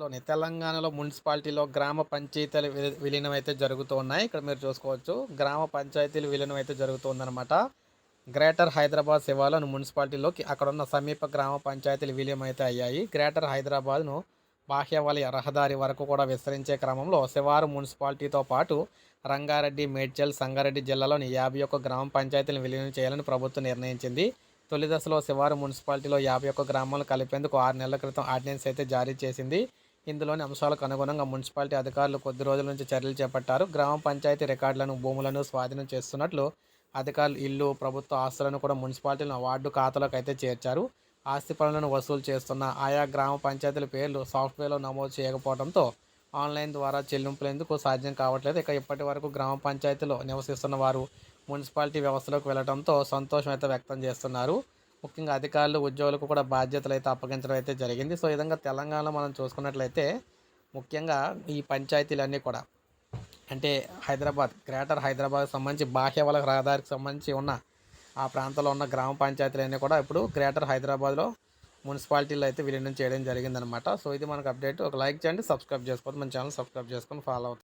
లోని తెలంగాణలో మున్సిపాలిటీలో గ్రామ పంచాయతీలు విలీనం అయితే జరుగుతూ ఉన్నాయి. ఇక్కడ మీరు చూసుకోవచ్చు. గ్రామ పంచాయతీలు విలీనం అయితే జరుగుతుందన్నమాట. గ్రేటర్ హైదరాబాద్ శివాలను మున్సిపాలిటీలోకి అక్కడ ఉన్న సమీప గ్రామ పంచాయతీలు విలీనం అయితే అయ్యాయి. గ్రేటర్ హైదరాబాద్ను బాహ్య వలయ రహదారి వరకు కూడా విస్తరించే క్రమంలో శివారు మున్సిపాలిటీతో పాటు రంగారెడ్డి మేడ్చల్ సంగారెడ్డి జిల్లాలోని యాభై ఒక్క గ్రామ పంచాయతీలను విలీనం చేయాలని ప్రభుత్వం నిర్ణయించింది. తొలి దశలో శివారు మున్సిపాలిటీలో యాభై ఒక్క గ్రామాలను కలిపేందుకు ఆరు నెలల క్రితం ఆర్డినెన్స్ అయితే జారీ చేసింది. ఇందులోని అంశాలకు అనుగుణంగా మున్సిపాలిటీ అధికారులు కొద్ది రోజుల నుంచి చర్యలు చేపట్టారు. గ్రామ పంచాయతీ రికార్డులను భూములను స్వాధీనం చేస్తున్నట్లు అధికారులు ఇల్లు ప్రభుత్వ ఆస్తులను కూడా మున్సిపాలిటీల వార్డు ఖాతాలోకి అయితే చేర్చారు. ఆస్తి పనులను వసూలు చేస్తున్న ఆయా గ్రామ పంచాయతీల పేర్లు సాఫ్ట్వేర్లో నమోదు చేయకపోవడంతో ఆన్లైన్ ద్వారా చెల్లింపులేందుకు సాధ్యం కావట్లేదు. ఇక ఇప్పటి వరకు గ్రామ పంచాయతీలో నివసిస్తున్న వారు మున్సిపాలిటీ వ్యవస్థలోకి వెళ్ళడంతో సంతోషం అయితే వ్యక్తం చేస్తున్నారు. ముఖ్యంగా అధికారులు ఉద్యోగులకు కూడా బాధ్యతలు అయితే అప్పగించడం అయితే జరిగింది. సో ఈ విధంగా తెలంగాణలో మనం చూసుకున్నట్లయితే ముఖ్యంగా ఈ పంచాయతీలన్నీ కూడా అంటే హైదరాబాద్ గ్రేటర్ హైదరాబాద్ సంబంధించి బాహ్య వల రహదారికి సంబంధించి ఉన్న ఆ ప్రాంతంలో ఉన్న గ్రామ పంచాయతీలన్నీ కూడా ఇప్పుడు గ్రేటర్ హైదరాబాద్లో మున్సిపాలిటీలో అయితే విలీనం చేయడం జరిగిందనమాట సో ఇది మనకు అప్డేట్. ఒక లైక్ చేయండి సబ్స్క్రైబ్ చేసుకోండి మన ఛానల్ సబ్స్క్రైబ్ చేసుకొని ఫాలో అవుతుంది